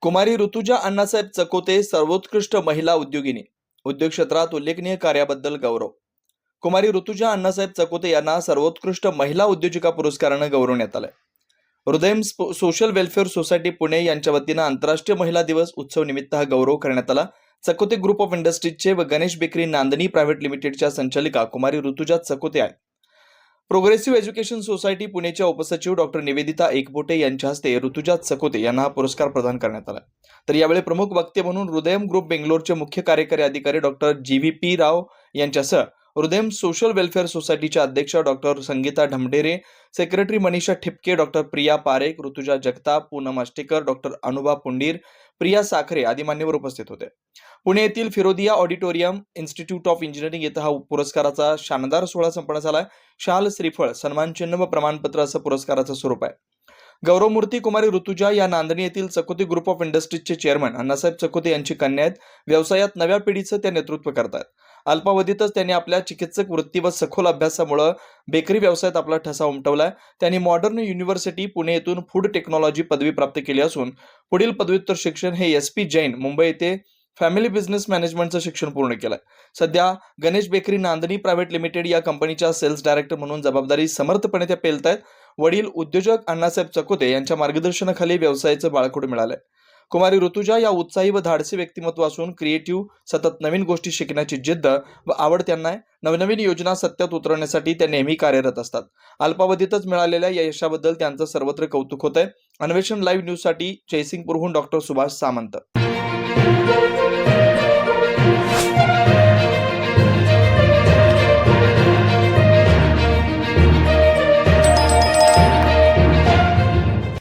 कुमारी ऋतुजा अण्णासाहेब चकोते सर्वोत्कृष्ट महिला उद्योगिनी. उद्योग क्षेत्रात उल्लेखनीय कार्याबद्दल गौरव. कुमारी ऋतुजा अण्णासाहेब चकोते यांना सर्वोत्कृष्ट महिला उद्योजिका पुरस्कारानं गौरवण्यात आलंय. हृदय सोशल वेलफेअर सोसायटी पुणे यांच्या वतीनं आंतरराष्ट्रीय महिला दिवस उत्सव निमित्त हा गौरव करण्यात आला. चकोते ग्रुप ऑफ इंडस्ट्रीजचे व गणेश बेकरी नांदणी प्रायव्हेट लिमिटेडच्या संचालिका कुमारी ऋतुजा चकोते आहेत. प्रोग्रेसिव्ह एज्युकेशन सोसायटी पुणेच्या उपसचिव डॉक्टर निवेदिता एकबोटे यांच्या हस्ते ऋतुजात सकोते यांना हा पुरस्कार प्रदान करण्यात आला. तर यावेळी प्रमुख वक्ते म्हणून हृदयम ग्रुप बेंगलोरचे मुख्य कार्यकारी अधिकारी doctor G V P Rao यांच्यासह हृदयम सोशल वेलफेअर सोसायटीच्या अध्यक्ष doctor Sangeeta Dhamdhere secretary Manisha Thipke doctor Priya Parekh Rutuja Jagtap Poonam Ashtekar doctor Anubha Pundir Priya Sakhare आदी मान्यवर उपस्थित होते. पुणे येथील Firodia auditorium institute of engineering येथे हा पुरस्काराचा शानदार सोहळा संपन्न झाला शाल श्रीफळ सन्मान चिन्ह व प्रमाणपत्र असं पुरस्काराचं स्वरूप आहे. गौरवमूर्ती कुमारी ऋतुजा या नांदणी येथील चकोती ग्रुप ऑफ इंडस्ट्रीजचे चेअरमन अण्णासाहेब चकोते यांची कन्या आहेत. व्यवसायात नव्या पिढीचं त्या नेतृत्व करतात अल्पावधीतच त्यांनी आपल्या चिकित्सक वृत्ती व सखोल अभ्यासामुळे बेकरी व्यवसायात आपला ठसा उमटवलाय. त्यांनी मॉडर्न युनिव्हर्सिटी पुणे येथून फूड टेक्नॉलॉजी पदवी प्राप्त केली असून पुढील पदव्युत्तर शिक्षण हे एस पी जैन मुंबई येथे फॅमिली बिझनेस मॅनेजमेंटचं शिक्षण पूर्ण केलंय. सध्या Ganesh bakery Nandani private limited या कंपनीच्या सेल्स डायरेक्टर म्हणून जबाबदारी समर्थपणे त्या पेलत आहेत वडील उद्योजक अण्णासाहेब चकोते यांच्या मार्गदर्शनाखाली व्यवसायाचं बाळकडू मिळालंय. कुमारी ऋतुजा या उत्साही व धाडसी व्यक्तिमत्व असून क्रिएटिव्ह सतत नवीन गोष्टी शिकण्याची जिद्द व आवड त्यांना आहे नवनवीन योजना सत्यात उतरवण्यासाठी त्या नेहमी कार्यरत असतात. अल्पावधीतच मिळालेल्या या यशाबद्दल त्यांचं सर्वत्र कौतुक होत आहे अन्वेषण लाईव्ह न्यूजसाठी जयसिंगपूरहून डॉक्टर सुभाष सामंत.